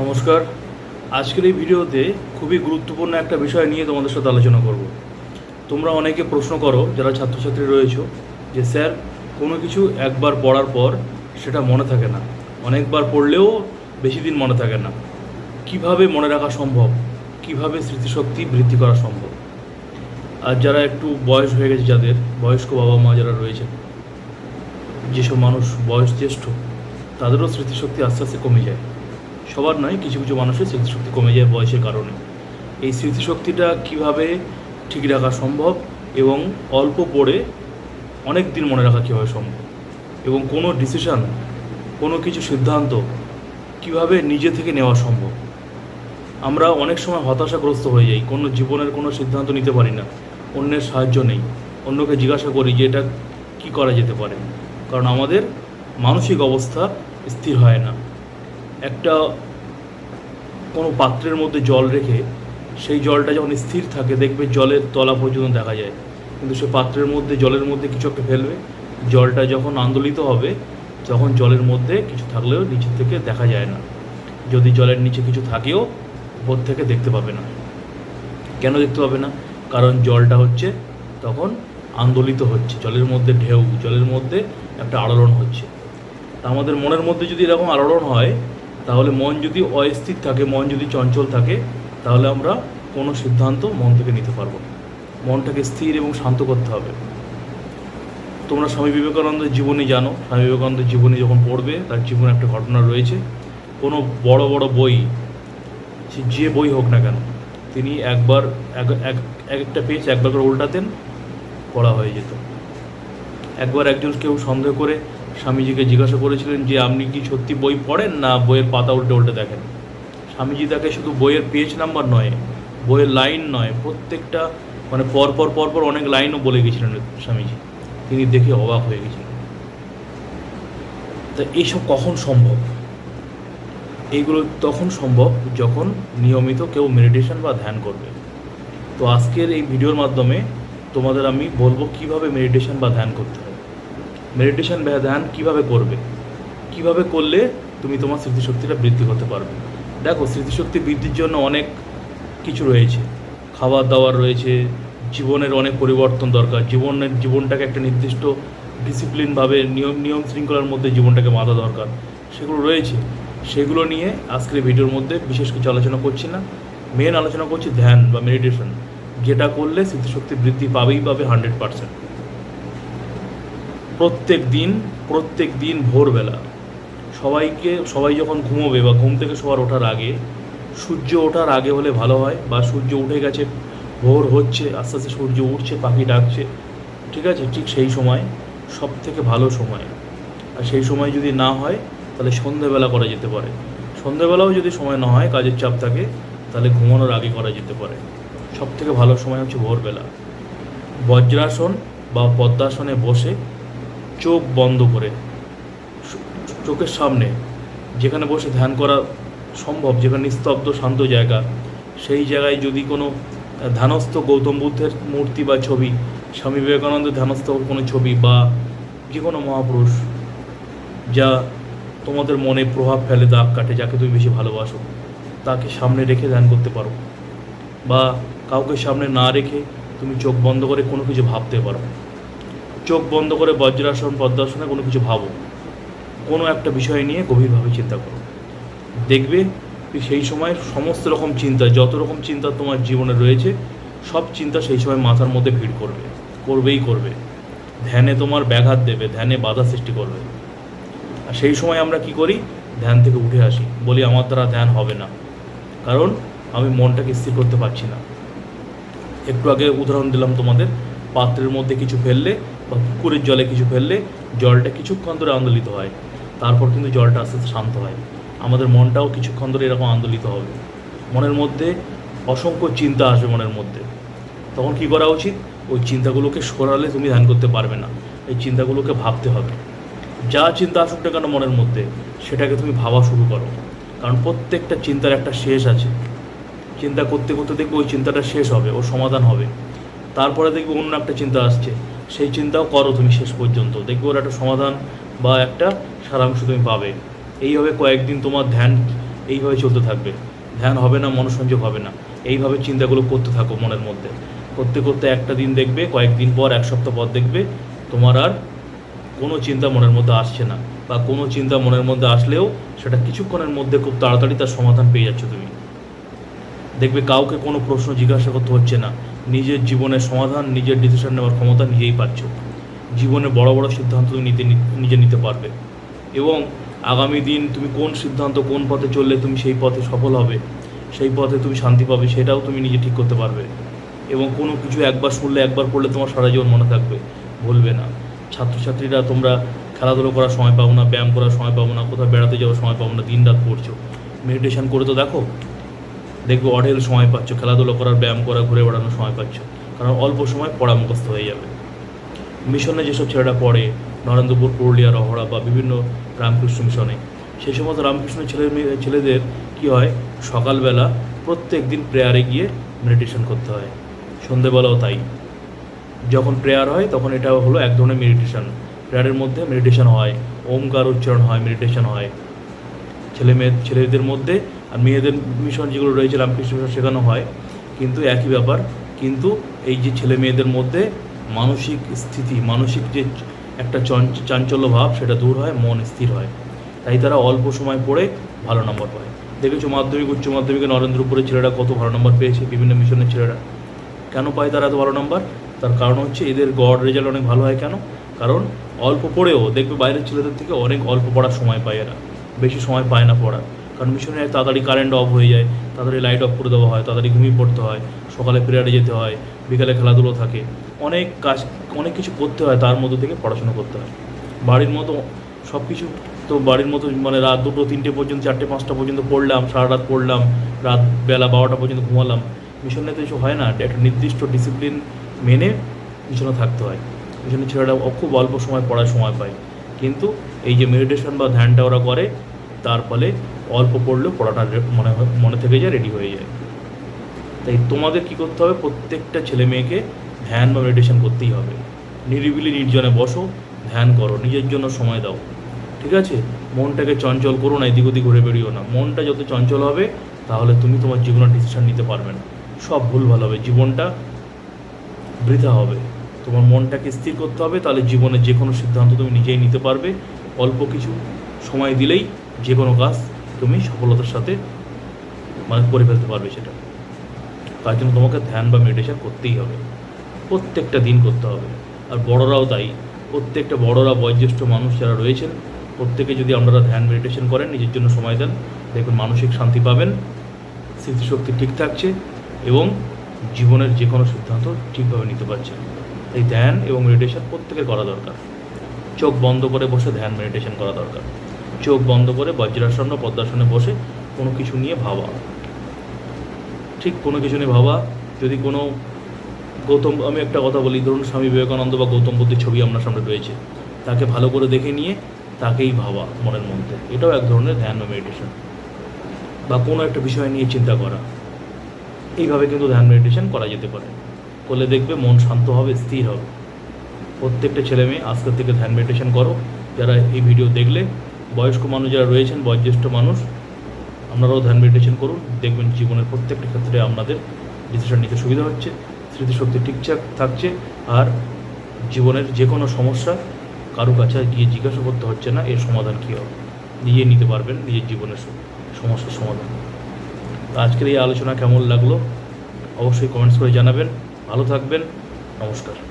নমস্কার। আজকের এই ভিডিওতে খুবই গুরুত্বপূর্ণ একটা বিষয় নিয়ে তোমাদের সাথে আলোচনা করব। তোমরা অনেকে প্রশ্ন করো, যারা ছাত্রছাত্রী রয়েছো, যে স্যার, কোনো কিছু একবার পড়ার পর সেটা মনে থাকে না। অনেকবার পড়লেও বেশি দিন মনে থাকে না। কীভাবে মনে রাখা সম্ভব? কীভাবে স্মৃতিশক্তি বৃদ্ধি করা সম্ভব? আর যারা একটু বয়স হয়ে গেছে, যাদের বয়স্ক বাবা মা যারা রয়েছেন যেসব মানুষ বয়স জ্যেষ্ঠ তাদেরও স্মৃতিশক্তি আস্তে আস্তে কমে যায়। সবার নয়, কিছু কিছু মানুষের স্মৃতিশক্তি কমে যায় বয়সের কারণে। এই স্মৃতিশক্তিটা কীভাবে ঠিক রাখা সম্ভব এবং অল্প পড়ে অনেক দিন মনে রাখা কীভাবে সম্ভব? এবং কোনো ডিসিশন কোনো কিছু সিদ্ধান্ত কীভাবে নিজে থেকে নেওয়া সম্ভব? আমরা অনেক সময় হতাশাগ্রস্ত হয়ে যাই, কোনো জীবনের কোনো সিদ্ধান্ত নিতে পারি না, অন্যের সাহায্য নেই, অন্যকে জিজ্ঞাসা করি যে এটা কী করা যেতে পারে? কারণ আমাদের মানসিক অবস্থা স্থির হয় না। একটা কোনো পাত্রের মধ্যে জল রেখে সেই জলটা যখন স্থির থাকে, দেখবে জলের তলা পর্যন্ত দেখা যায়। কিন্তু সে পাত্রের মধ্যে, জলের মধ্যে কিছু একটা ফেলবে। জলটা যখন আন্দোলিত হবে, তখন জলের মধ্যে কিছু থাকলেও নিচের থেকে দেখা যায় না। যদি জলের নিচে কিছু থাকেও, উপর থেকে দেখতে পাবে না। কেন দেখতে পাবে না? কারণ জলটা হচ্ছে তখন আন্দোলিত হচ্ছে। জলের মধ্যে ঢেউ, জলের মধ্যে একটা আলোড়ন হচ্ছে। আমাদের মনের মধ্যে যদি এরকম আলোড়ন হয় তাহলে মন যদি অস্থির থাকে, মন যদি চঞ্চল থাকে, তাহলে আমরা কোনো সিদ্ধান্ত মন থেকে নিতে পারব মনটাকে স্থির এবং শান্ত করতে হবে। তোমরা স্বামী বিবেকানন্দের জীবনী জানো। স্বামী বিবেকানন্দের জীবনী যখন পড়বে, তার জীবনে একটা ঘটনা রয়েছে। কোনো বড় বড় বই, সে যে বই হোক না কেন, তিনি একবার এক এক- এক, একটা পেজ একবার করে উল্টাতেন, পড়া হয়ে যেত। একবার একজন কেউ সন্দেহ করে স্বামীজিকে জিজ্ঞাসা করেছিলেন যে, আপনি কি সত্যি বই পড়েন না বইয়ের পাতা উল্টে উল্টে দেখেন? স্বামীজি তাকে শুধু বইয়ের পেজ নাম্বার নয়, বইয়ের লাইন নয়, প্রত্যেকটা মানে পরপর পরপর অনেক লাইনও বলে গেছিলেন স্বামীজি। তিনি দেখে অবাক হয়ে গেছিলেন। তা এইসব কখন সম্ভব? এইগুলো তখন সম্ভব যখন নিয়মিত কেউ মেডিটেশন বা ধ্যান করবে। তো আজকের এই ভিডিওর মাধ্যমে তোমাদের আমি বলব কীভাবে মেডিটেশন বা ধ্যান করতে মেডিটেশন বা ধ্যান কীভাবে করবে? কীভাবে করলে তুমি তোমার স্মৃতিশক্তিটা বৃদ্ধি করতে পারবে? দেখো, স্মৃতিশক্তি বৃদ্ধির জন্য অনেক কিছু রয়েছে। খাবার দাবার রয়েছে, জীবনের অনেক পরিবর্তন দরকার। জীবনের, জীবনটাকে একটা নির্দিষ্ট ডিসিপ্লিনভাবে নিয়ম নিয়ম শৃঙ্খলার মধ্যে জীবনটাকে বাঁধা দরকার। সেগুলো রয়েছে। সেগুলো নিয়ে আজকের ভিডিওর মধ্যে বিশেষ কিছু আলোচনা করছি না। মেন আলোচনা করছি ধ্যান বা মেডিটেশন যেটা করলে স্মৃতিশক্তি বৃদ্ধি পাবেই পাবে হান্ড্রেড পারসেন্ট প্রত্যেক দিন প্রত্যেক দিন ভোরবেলা সবাইকে, সবাই যখন ঘুমোবে বা ঘুম থেকে সবার ওঠার আগে, সূর্য ওঠার আগে হলে ভালো হয় বা সূর্য উঠে গেছে, ভোর হচ্ছে, আস্তে আস্তে সূর্য উঠছে, পাখি ডাকছে, ঠিক আছে? ঠিক সেই সময় সব থেকে ভালো সময়। আর সেই সময় যদি না হয়, তাহলে সন্ধেবেলা করা যেতে পারে। সন্ধেবেলাও যদি সময় না হয়, কাজের চাপ থাকে, তাহলে ঘুমানোর আগে করা যেতে পারে। সব থেকে ভালো সময় হচ্ছে ভোরবেলা। বজ্রাসন বা পদ্মাসনে বসে চোখ বন্ধ করে চোখের সামনে, যেখানে বসে ধ্যান করা সম্ভব, যেখানে নিস্তব্ধ, শান্ত জায়গা, সেই জায়গায় যদি কোনো ধ্যানস্থ গৌতম বুদ্ধের মূর্তি বা ছবি, স্বামী বিবেকানন্দের ধ্যানস্থ কোনো ছবি বা যে কোনো মহাপুরুষ, যা তোমাদের মনে প্রভাব ফেলে, দাগ কাটে, যাকে তুমি বেশি ভালোবাসো, তাকে সামনে রেখে ধ্যান করতে পারো। বা কাউকে সামনে না রেখে তুমি চোখ বন্ধ করে কোনো কিছু ভাবতে পারো। চোখ বন্ধ করে বজ্রাসন, পদ্মাসনে কোনো কিছু ভাবো কোনো একটা বিষয় নিয়ে গভীরভাবে চিন্তা করো। দেখবে সেই সময় সমস্ত রকম চিন্তা, যত রকম চিন্তা তোমার জীবনে রয়েছে, সব চিন্তা সেই সময় মাথার মধ্যে ভিড় করবে, করবেই করবে। ধ্যানে তোমার ব্যাঘাত দেবে, ধ্যানে বাধা সৃষ্টি করবে। আর সেই সময় আমরা কি করি? ধ্যান থেকে উঠে আসি, বলি, আমার দ্বারা ধ্যান হবে না। কারণ আমি মনটাকে স্থির করতে পারছি না। একটু আগে উদাহরণ দিলাম তোমাদের, পাত্রের মধ্যে কিছু ফেললে বা পুকুরের জলে কিছু ফেললে জলটা কিছুক্ষণ ধরে আন্দোলিত হয়। তারপর কিন্তু জলটা আস্তে আস্তে শান্ত হয়। আমাদের মনটাও কিছুক্ষণ ধরে এরকম আন্দোলিত হবে। মনের মধ্যে অসংখ্য চিন্তা আসবে মনের মধ্যে। তখন কি করা উচিত? ওই চিন্তাগুলোকে সরালে তুমি ধ্যান করতে পারবে না। এই চিন্তাগুলোকে ভাবতে হবে। যা চিন্তা আসুক না কেন মনের মধ্যে, সেটাকে তুমি ভাবা শুরু করো। কারণ প্রত্যেকটা চিন্তার একটা শেষ আছে। চিন্তা করতে করতে দেখবে ওই চিন্তাটা শেষ হবে, ওর সমাধান হবে। তারপরে দেখবে অন্য একটা চিন্তা আসছে। সেই চিন্তাও করো তুমি শেষ পর্যন্ত। দেখবে ওর একটা সমাধান বা একটা সারাংশ তুমি পাবে। এইভাবে কয়েকদিন তোমার ধ্যান এইভাবে চলতে থাকবে। ধ্যান হবে না, মনোসংযোগ হবে না। এইভাবে চিন্তাগুলো করতে থাকো মনের মধ্যে। করতে করতে একটা দিন দেখবে, কয়েকদিন পর, এক সপ্তাহ পর দেখবে তোমার আর কোনো চিন্তা মনের মধ্যে আসছে না। বা কোনো চিন্তা মনের মধ্যে আসলেও সেটা কিছুক্ষণের মধ্যে খুব তাড়াতাড়ি তার সমাধান পেয়ে যাচ্ছ তুমি। দেখবে কাউকে কোনো প্রশ্ন জিজ্ঞাসা করতে হচ্ছে না। নিজের জীবনের সমাধান, নিজের ডিসিশন নেওয়ার ক্ষমতা নিজেই পাচ্ছ। জীবনে বড় বড় সিদ্ধান্ত তুমি নিতে নিজে নিতে পারবে। এবং আগামী দিন তুমি কোন সিদ্ধান্ত, কোন পথে চললে তুমি সেই পথে সফল হবে, সেই পথে তুমি শান্তি পাবে, সেটাও তুমি নিজে ঠিক করতে পারবে। এবং কোনো কিছু একবার শুনলে, একবার পড়লে তোমার সারা জীবন মনে থাকবে। ভুলবে না। ছাত্রছাত্রীরা, তোমরা খেলাধুলো করার সময় পাবো না, ব্যায়াম করার সময় পাবো না, কোথাও বেড়াতে যাওয়ার সময় পাবো না দিন রাত পড়ছো। মেডিটেশন করে তো দেখো দেখবে অঢেল সময় পাচ্ছ, খেলাধুলো করার, ব্যায়াম করা, ঘুরে বেড়ানোর সময় পাচ্ছ। কারণ অল্প সময় পড়া মুখস্থ হয়ে যাবে। মিশনে যেসব ছেলেরা পড়ে, নরেন্দ্রপুর, পুরুলিয়া, রহড়া বা বিভিন্ন রামকৃষ্ণ মিশনে সেই সমস্ত রামকৃষ্ণ ছেলে, ছেলেদের কি হয়? সকালবেলা প্রত্যেক দিন প্রেয়ারে গিয়ে মেডিটেশন করতে হয়। সন্ধেবেলাও তাই। যখন প্রেয়ার হয়, তখন এটা হলো এক ধরনের মেডিটেশন প্রেয়ারের মধ্যে মেডিটেশন হয়, ওমকার উচ্চারণ হয় মেডিটেশন হয়। ছেলে মেয়ে, ছেলেদের মধ্যে আর মেয়েদের মিশন যেগুলো রয়েছে রামকৃষ্ণ মিশন শেখানো হয়, কিন্তু একই ব্যাপার। কিন্তু এই যে ছেলে মেয়েদের মধ্যে মানসিক স্থিতি, মানসিক যে একটা চঞ্চ- চাঞ্চল্য ভাব, সেটা দূর হয়, মন স্থির হয়। তাই তারা অল্প সময় পড়ে ভালো নম্বর পায়। দেখেছ মাধ্যমিক, উচ্চ মাধ্যমিকে নরেন্দ্রপুরের ছেলেরা কত ভালো নম্বর পেয়েছে, বিভিন্ন মিশনের ছেলেরা। কেন পায় তারা এত ভালো নম্বর তার কারণ হচ্ছে এদের গড় রেজাল্ট অনেক ভালো হয়। কেন? কারণ অল্প পড়েও দেখবে বাইরের ছেলেদের থেকে অনেক অল্প পড়ার সময় পায় এরা। বেশি সময় পায় না পড়ার। কারণ মিশনে তাড়াতাড়ি কারেন্ট অফ হয়ে যায়, তাড়াতাড়ি লাইট অফ করে দেওয়া হয়, তাড়াতাড়ি ঘুমিয়ে পড়তে হয়, সকালে প্রেয়ারে যেতে হয়, বিকালে খেলাধুলো থাকে। অনেক কাজ, অনেক কিছু করতে হয়, তার মধ্যে থেকে পড়াশোনা করতে হয়। বাড়ির মতো সব কিছু তো বাড়ির মতো মানে রাত দুটো তিনটে পর্যন্ত, চারটে পাঁচটা পর্যন্ত পড়লাম, সারা রাত পড়লাম, রাত বেলা বারোটা পর্যন্ত ঘুমালাম। মিশনে তো কিছু হয় না, একটা নির্দিষ্ট ডিসিপ্লিন মেনে মিশনে থাকতে হয়। মিশনের ছেলেরা খুব অল্প সময় পড়ার সময় পায়। কিন্তু এই যে মেডিটেশন বা ধ্যানটা ওরা করে, তার ফলে অল্প পড়লেও পড়াটা মনে মনে থেকে যায় রেডি হয়ে যায়। তাই তোমাদের কি করতে হবে? প্রত্যেকটা ছেলে মেয়েকে ধ্যান বা মেডিটেশন করতেই হবে। নিরিবিলি নির্জনে বসো, ধ্যান করো, নিজের জন্য সময় দাও। ঠিক আছে? মনটাকে চঞ্চল করো না, এদিক ওদিক ঘুরে বেরিও না। মনটা যত চঞ্চল হবে, তাহলে তুমি তোমার জীবনের ডিসিশন নিতে পারবে না। সব ভুল ভালো হবে, জীবনটা বৃথা হবে। তোমার মনটাকে স্থির করতে হবে, তাহলে জীবনের যে কোনো সিদ্ধান্ত তুমি নিজেই নিতে পারবে। অল্প কিছু সময় দিলেই যে কোনো কাজ তুমি সফলতার সাথে মানে করে ফেলতে পারবে সেটা। তার জন্য তোমাকে ধ্যান বা মেডিটেশন করতেই হবে। প্রত্যেকটা দিন করতে হবে। আর বড়রাও তাই। প্রত্যেকটা বড়রা, বয়োজ্যেষ্ঠ মানুষ যারা রয়েছেন, প্রত্যেকে যদি আপনারা ধ্যান মেডিটেশন করেন, নিজের জন্য সময় দেন, দেখবেন মানসিক শান্তি পাবেন, স্মৃতিশক্তি ঠিক থাকছে, এবং জীবনের যে কোনো সিদ্ধান্ত ঠিকভাবে নিতে পারছেন। তাই ধ্যান এবং মেডিটেশন প্রত্যেকের করা দরকার। চোখ বন্ধ করে বসে ধ্যান মেডিটেশন করা দরকার। চোখ বন্ধ করে বজ্রাসন বা পদ্মাসনে বসে কোনো কিছু নিয়ে ভাবা। ঠিক কোনো কিছু নিয়ে ভাবা, যদি কোনো গৌতম, আমি একটা কথা বলি, ধরুন স্বামী বিবেকানন্দ বা গৌতম বুদ্ধের ছবি আপনার সামনে রয়েছে। তাকে ভালো করে দেখে নিয়ে তাকেই ভাবা মনের মধ্যে। এটাও এক ধরনের ধ্যান বা মেডিটেশন বা কোনো একটা বিষয় নিয়ে চিন্তা করা। এইভাবে কিন্তু ধ্যান মেডিটেশন করা যেতে পারে। করলে দেখবে মন শান্ত হবে, স্থির হবে। প্রত্যেকটা ছেলে মেয়ে আজকের থেকে ধ্যান মেডিটেশন করো। যারা এই ভিডিও দেখলে বয়স্ক মানুষ যারা রয়েছেন, বয়োজ্যেষ্ঠ মানুষ, আপনারাও ধ্যান মেডিটেশন করুন। দেখবেন জীবনের প্রত্যেকটা ক্ষেত্রে আপনাদের ডিসিশন নিতে সুবিধা হচ্ছে, স্মৃতিশক্তি ঠিকঠাক থাকছে, আর জীবনের যে কোনো সমস্যা কারও কাছে গিয়ে জিজ্ঞাসা করতে হচ্ছে না, এর সমাধান কী হবে? নিজে নিতে পারবেন, নিজের জীবনের সমস্যার সমাধান। আজকের এই আলোচনা কেমন লাগল? অবশ্যই কমেন্টস করে জানাবেন। ভালো থাকবেন। নমস্কার।